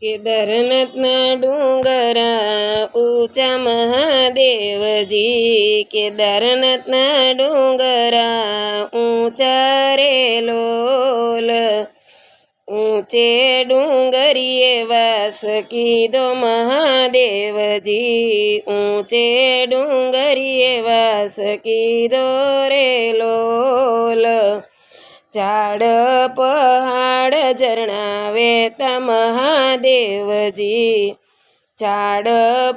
કેદારનાથના ડુંગરા ઊંચા મહાદેવજી કેદારનાથના ડુંગરા ઊંચા રે લોલ. ઊંચે ડુંગરીએ વાસ કીધો મહાદેવજી, ઊંચે ડુંગરીએ વાસ કીધો રે લોલ. ઝાડ પહાડ ઝરણા વેતા મહાદેવજી. ઝાડ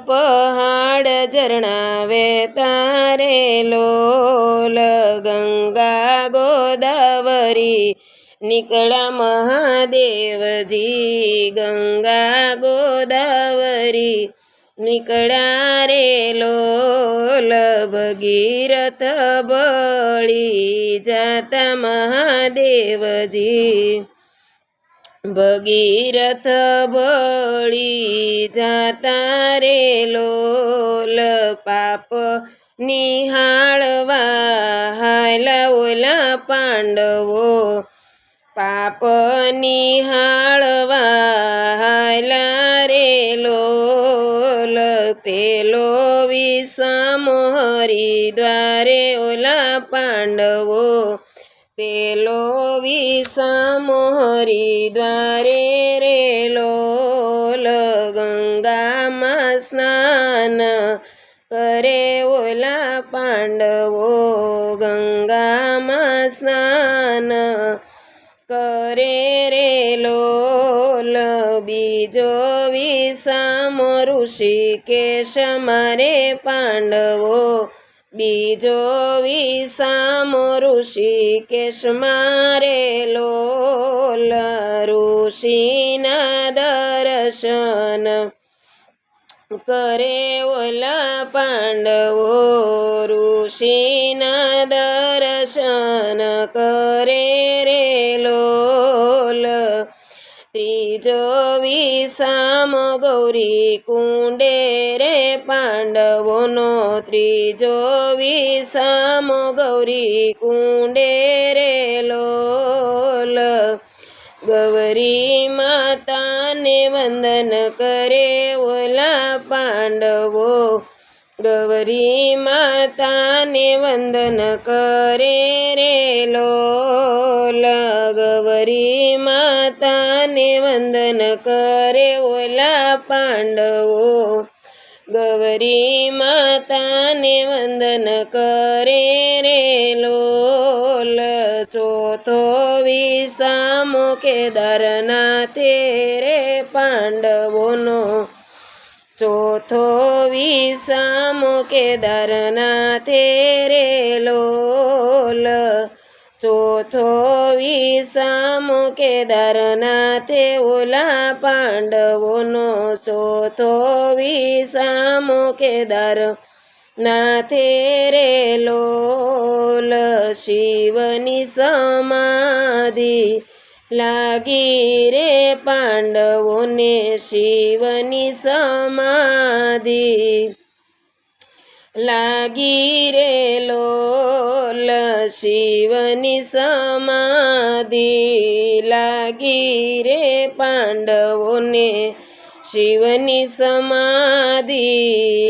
પહાડ ઝરણા વેતા રે લોલ ગંગા ગોદાવરી. નીકળા મહાદેવજી ગંગા ગોદાવરી. નીકળ્યા રે લોલ ભગીરથ બળી જાતા મહાદેવજી. ભગીરથ બળી જાતા રે લોલ પાપ નિહાળવા હાલા ઓલા પાંડવો. પાપ નિહાળવા હાલા રે લોલ પેલો વિષમો હરિદ્વારે ઓલા પાંડવો. પેલો વિષમો હરિદ્વારે રેલો ગંગામાં સ્નાન કરે ઓલા પાંડવો. ગંગામાં સ્નાન કરે રે લોલ સામ ઋષિ ઋષિકેશ મારે પાંડવો. બીજો વિષામો ઋષિકેશ મારે લોલ ઋષિના દર્શન કરે ઓલા પાંડવો. ઋષિના દર્શન કરે ગૌરી કુંડે રે પાંડવોનો ત્રીજો વિષમો ગૌરી કુંડે રે લોલ. ગૌરી માતાને વંદન કરે ઓલા પાંડવો. ગૌરી માતાને વંદન કરે રે લોલ. વંદન કરે ઓલા પાંડવો. ગૌરી માતાને વંદન કરે રે લોલ. ચોથો વિષામો કેદારનાથે રે પાંડવોનો. ચોથો વિષામો કેદારનાથે રે લોલ. ચોથો વિષામો દરનાથે ઓલા પાંડવોનો ચોથો વિષામો દર નાથે રે લોલ શિવની સમાધિ લાગી રે પાંડવોને શિવની સમાધિ. લાગી રે લોલ શિવની સમાધિ. લાગી રે પાંડવોને શિવની સમાધિ.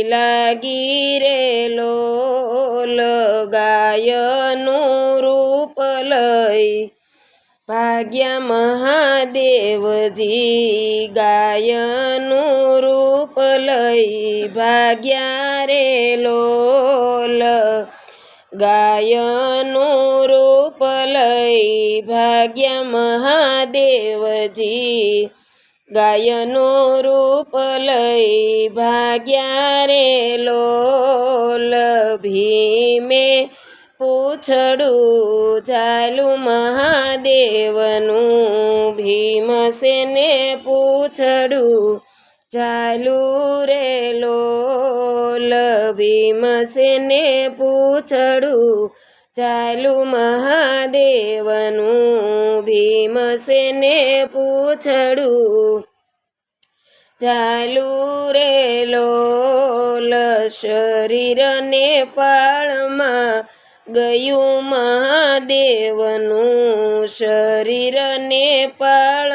લાગી રે લોલ ગાયનું રૂપ લઈ ભાગ્યા મહાદેવજી ગાયનું રૂપ લઈ ભાગ્યા રે લોલ. ગાયનું રૂપ લઈ ભાગ્યા મહાદેવજી. ગાયનું રૂપ લઈ ભાગ્યા રે લોલ. ભીમે પૂછડું ચાલું મહાદેવનું. ભીમસેને પૂછડું ચાલુ રે લોલ ભીમસેને પૂછડું. ચાલુ મહાદેવનું ભીમસેને પૂછડું. ચાલુ રે લોલ શરીરને પાળમાં ગયું મહાદેવનું શરીર નેપાળમાં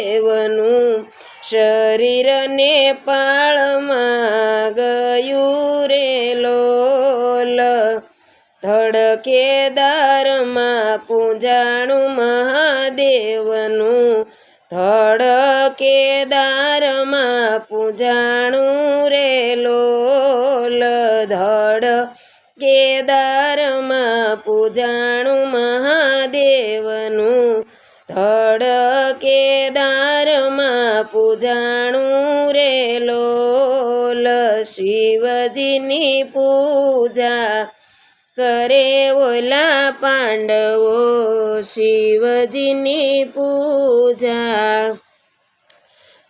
મહાદેવનું શરીરને પાળમાં ગયું રે લોલ. ધડકે દારમાં પૂજાણું મહાદેવનું ધડકે દારમાં પૂજાણું રે લોલ. ધડ કેદારમાં પૂજાણું મહાદેવનું કેદારમાં પૂજાણું રે લોલ શિવજીની પૂજા કરે ઓલા પાંડવો શિવજીની પૂજા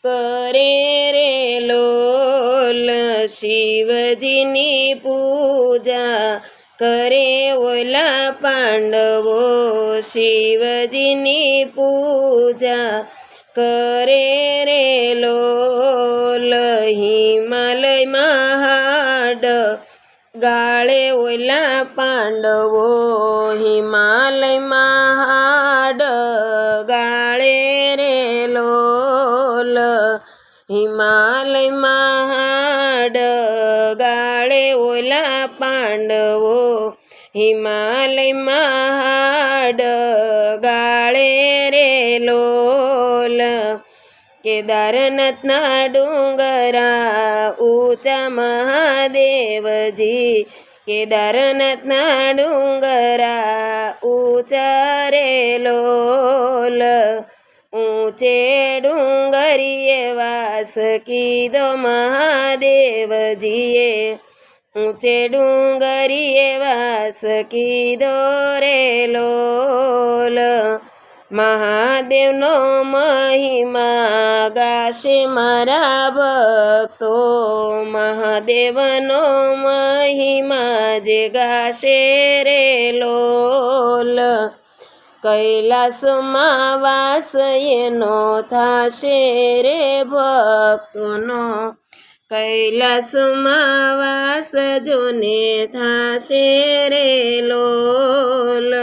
કરે રે લોલ શિવજીની પૂજા કરે ઓલા પાંડવો શિવજીની પૂજા કરે ઓલા પાંડવો હિમાલયમાં હાડ ગાળે રે લોલ. હિમાલયમાં હાડ ગાળે ઓલા પાંડવો હિમાલયમાં હાડ ગાળે રે લોલ. કેદારનાથના ડુંગરા ઊંચા મહાદેવજી કેદારનાથના ડુંગરા ઉચરેલો ઊંચે ડુંગરીએ વાસ કીધો મહાદેવજીએ. ઊંચે ડુંગરીએ વાસ કીધો રે લોલ. મહાદેવનો મહિમા ગાશે મારા ભક્તો. મહાદેવનો મહિમા જે ગાશે રે લોલ. કૈલાસમાં વાસ એનો થાશે રે ભક્તોનો. કૈલાસમાં વાસ જોને થાશે રે લોલ.